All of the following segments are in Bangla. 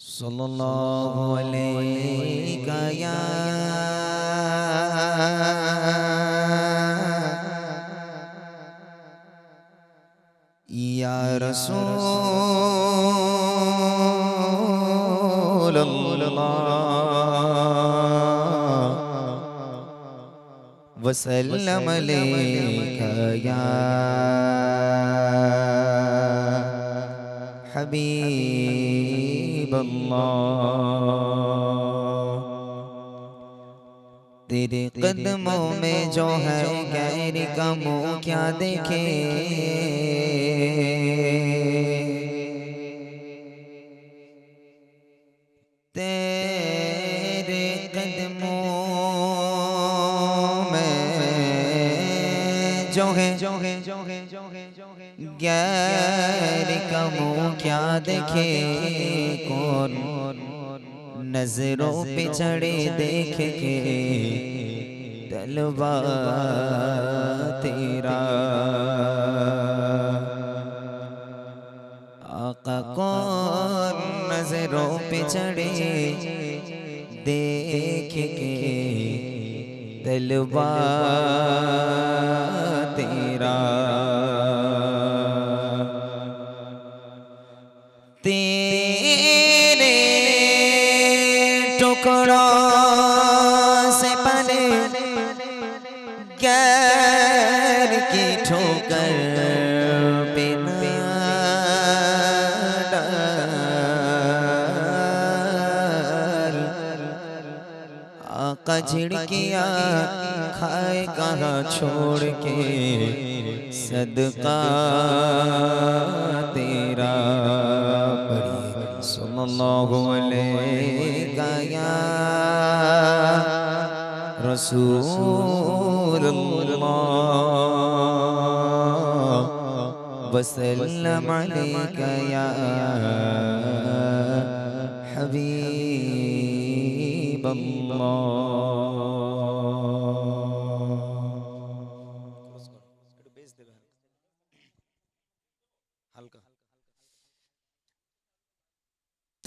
صلى الله عليك يا يا رسول الله. وسلم عليك يا حبيب. الله तेरे कदमों में जो है गैर का मुंह क्या देखे तेरे कदमों में जो है जो है जो है जो है जो है गैर का मुँह क्या देखे? कौन नज़रों पे चढ़े देख के? तलवा तेरा। आका कौन नज़रों पे चढ़े देख के? तलवा तेरा। टुकड़ों से बने गैर की ठोकर झिड़किया खाए कहाँ छोड़ के सदका तेरा पढ़िए सल्लल्लाहु अलैहि या रसूल अल्लाह वसल्लम अलैका या हबीब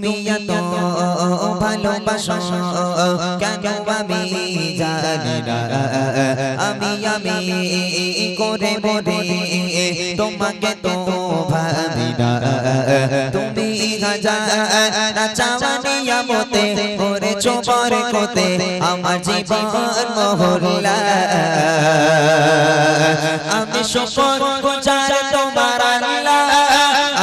তুমি এত ভালোবাসো কেন আমি জানি না আমি আমি করে মরে তোমাকে তো ভাবি না তুমি হাজার চাওয়ানিয়া মতে ওরে চোপর কোতে আমার জীবন মহল্লা আমি শুকর গুজার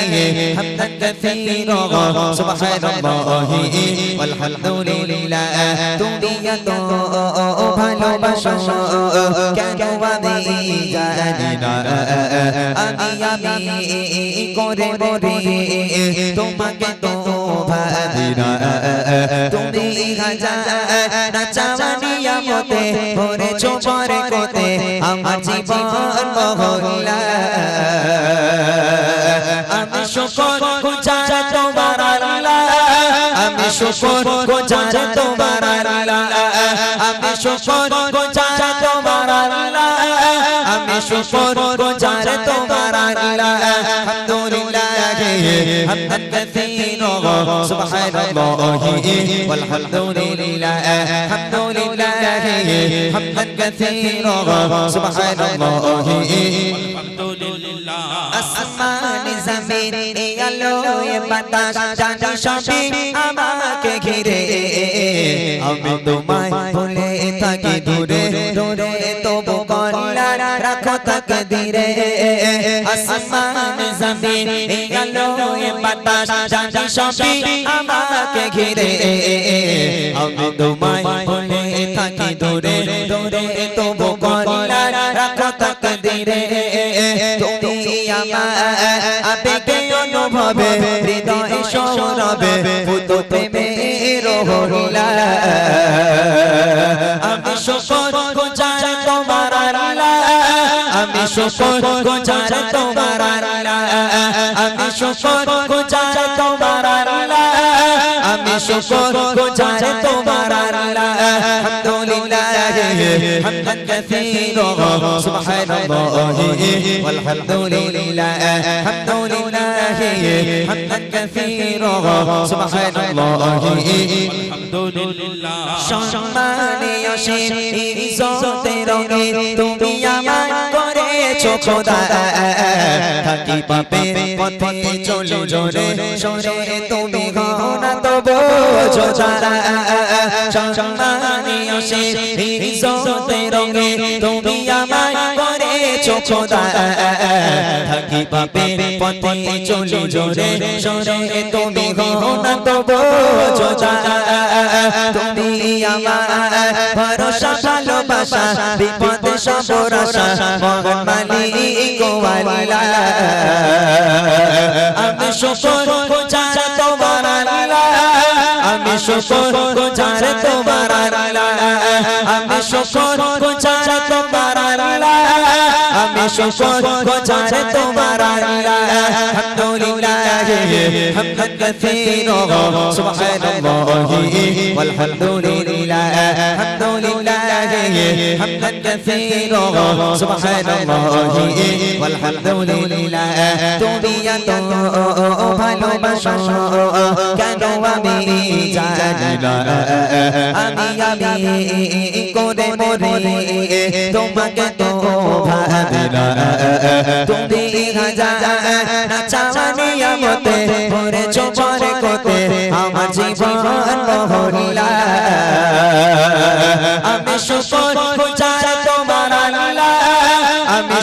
حمدا كثيرا سبحان الله والحمد لله তুমি এত ভালোবাসো কেন আমি জানি না আমি আমি করে করে তোমাকে তো ভাবি না তুমি হাজার চাওয়ানিয়া মতে ভরে চোপরে কোতে আমার জীবন মহল্লা আমি শুকর গুজার তোমার আল্লাহ আমি শুকর গুজার তোমার আল্লাহ আমি শুকর গুজার তোমার আল্লাহ আমি শুকর গুজার তোমার আল্লাহ আলহামদুলিল্লাহ হামদান কাসীরা সুবহানাল্লাহ والحمد لله الحمد لله حمدا كثيرا سبحان الله আসমান, জমিন, এ আলো এ বাতাস, জানি সবই আমাকে ঘিরে। আমি তোমায় ভুলে থাকি দূরে দূরে, তবু কল্যাণ রাখো তাকে ধীরে আসমান, জমিন এই আলো এ বাতাস, জানি সবই আমাকে ঘিরে। আমি তোমায় বলে থাকি দূরে দূরে আমার আবেগে অনুভবে হৃদয় সৌরভে পুতো প্রেমের হরিলা আমি শুকর গুজার তোমার আল্লাহ আমি শুকর গুজার তোমার আল্লাহ আমি শুকর গুজার তোমার আল্লাহ আমি শুকর গুজার তোমার আল্লাহ আলহামদুলিল্লাহ হামদান কাসীরা সুবহানাল্লাহ والحمدلله الحمدلله حمدا كثيرا سبحان الله সম্মানীয় ইজ্জতের রঙে তুমি আমার করেছো খোদা থাকি পাপে পথে চলে জোরে সরে তুমি গনা তব যারা সম্মানীয় ইজ্জতের রঙে তুমি আমার করেছ থাকি পাপে পথে চলে জোরে সরে তুমি গনা তো বোঝো যারা তুমি আমার ভরসা ভালোবাসা বিপদে সবরাসা মহান মালিক ওয়ালিলা আমি শুকর গুজার তোমার আমি শুকর গুজার তোমার আমি শুকর আমি সকল গোচার তোমার আলহামদুলিল্লাহ হামদান কাসীরা সুবহানাল্লাহ ওয়ালহামদুলিল্লাহ حمدا كثيرا سبحان الله والحمد لله তুমি এত ভালোবাসো কেন আমি জানি না আমি আমি করে মরে তোমাকে তো ভাবি না তুমি হাজার না চাওয়ানি আমতে ভরে চোপরে কোতে আমার জীবন মহরিলা আমি শুকর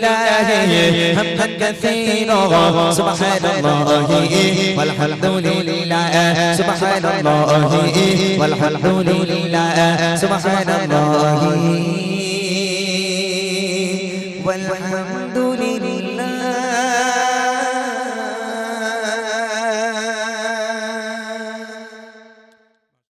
الحمدلله حمدا كثيرا سبحان الله والحمد لله سبحان الله والحمد لله سبحان الله والحمد